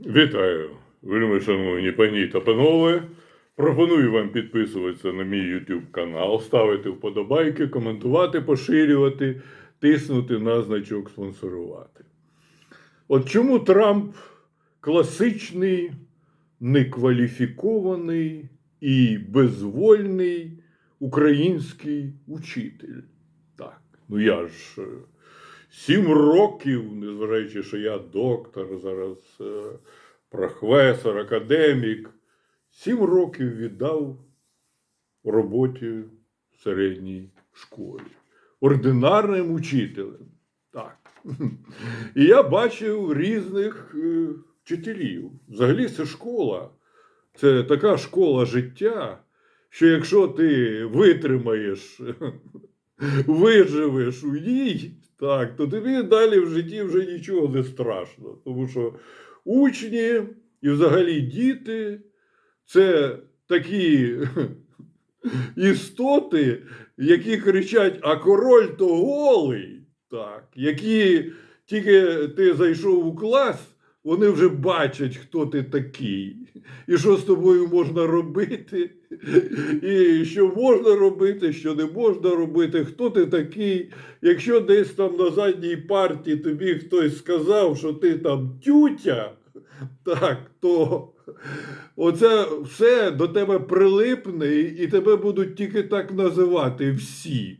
Вітаю, вельми шановні пані та панове. Пропоную вам підписуватися на мій YouTube канал, ставити вподобайки, коментувати, поширювати, тиснути на значок спонсорувати. От чому Трамп класичний, некваліфікований і безвольний український учитель? Так, ну я ж. Сім років, незважаючи, що я доктор, зараз е, професор, академік, сім років віддав роботі в середній школі. Ординарним учителем. Так. І я бачив різних е, вчителів. Взагалі, це школа. Це така школа життя, що якщо ти витримаєш виживеш у ній, так, то тобі далі в житті вже нічого не страшно. Тому що учні і взагалі діти це такі істоти, які кричать, а король то голий, так, які тільки ти зайшов у клас. Вони вже бачать, хто ти такий, і що з тобою можна робити, і що можна робити, що не можна робити, хто ти такий. Якщо десь там на задній парті тобі хтось сказав, що ти там тютя, так, то оце все до тебе прилипне, і тебе будуть тільки так називати всі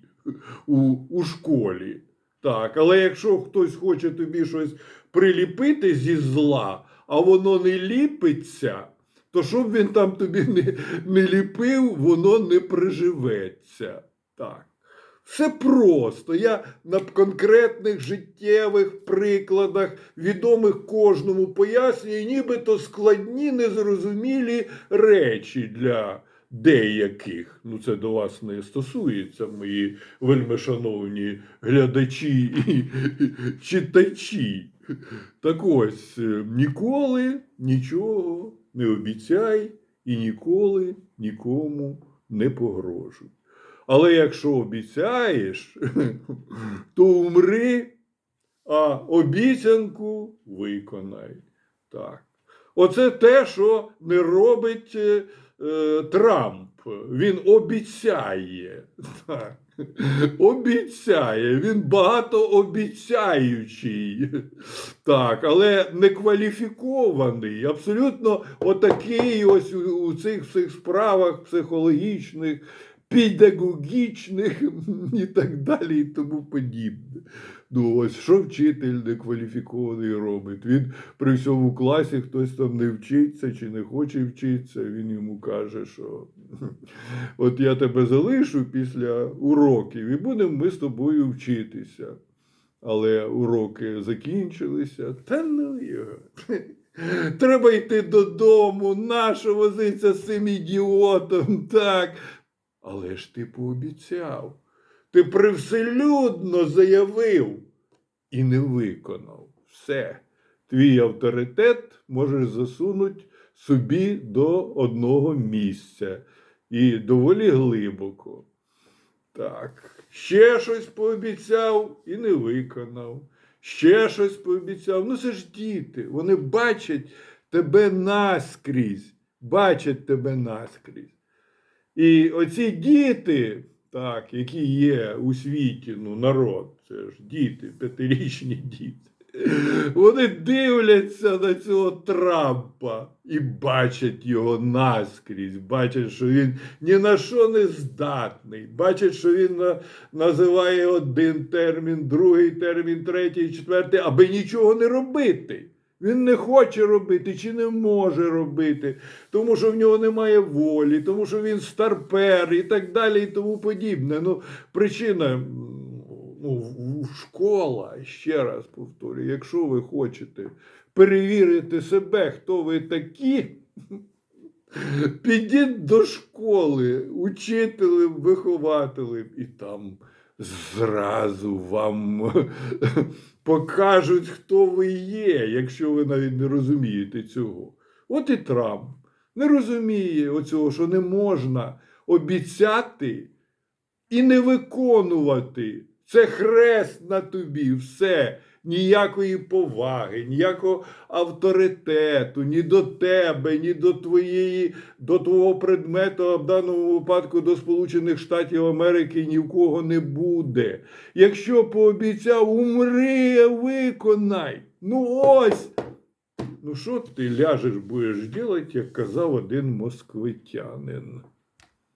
у, у школі. Так, але якщо хтось хоче тобі щось приліпити зі зла, а воно не ліпиться, то щоб він там тобі не, не ліпив, воно не приживеться. Так. Все просто. Я на конкретних життєвих прикладах, відомих кожному, пояснюю, нібито складні, незрозумілі речі для деяких. Ну, це до вас не стосується, мої вельмишановні глядачі і читачі. Так ось, е, ніколи нічого не обіцяй і ніколи нікому не погрожуй. Але якщо обіцяєш, то умри, а обіцянку виконай. Так. Оце те, що не робить е, Трамп. Він обіцяє. Обіцяє, він багатообіцяючий. Так, але не кваліфікований. Абсолютно отакий ось у, у цих всіх справах психологічних, педагогічних і так далі, і тому подібне. Ну, ось що вчитель некваліфікований робить? Він при всьому класі хтось там не вчиться чи не хоче вчитися, він йому каже, що от я тебе залишу після уроків і будемо ми з тобою вчитися. Але уроки закінчилися. Та ну його. Треба йти додому, нащо возиться з цим ідіотом, так. Але ж ти пообіцяв. Ти привселюдно заявив і не виконав. Все. Твій авторитет можеш засунути собі до одного місця. І доволі глибоко. Так. Ще щось пообіцяв і не виконав. Ще щось пообіцяв. Ну це ж діти. Вони бачать тебе наскрізь. Бачать тебе наскрізь. І оці діти, так, які є у світі, ну, народ, це ж діти, п'ятирічні діти. Вони дивляться на цього Трампа і бачать його наскрізь, бачать, що він ні на що не здатний, бачать, що він на- називає один термін, другий термін, третій, четвертий, аби нічого не робити. Він не хоче робити чи не може робити, тому що в нього немає волі, тому що він старпер і так далі, і тому подібне. Ну, причина ну, школа, ще раз повторюю, якщо ви хочете перевірити себе, хто ви такі, підіть до школи учителем, вихователем, і там зразу вам покажуть, хто ви є, якщо ви навіть не розумієте цього. От і Трамп не розуміє оцього, що не можна обіцяти і не виконувати. Це хрест на тобі, все. Ніякої поваги, ніякого авторитету, ні до тебе, ні до твоєї, до твого предмету, а в даному випадку до Сполучених Штатів Америки ні в кого не буде. Якщо пообіцяв, умри, виконай. Ну ось. Ну що ти ляжеш будеш робити, як казав один москвитянин.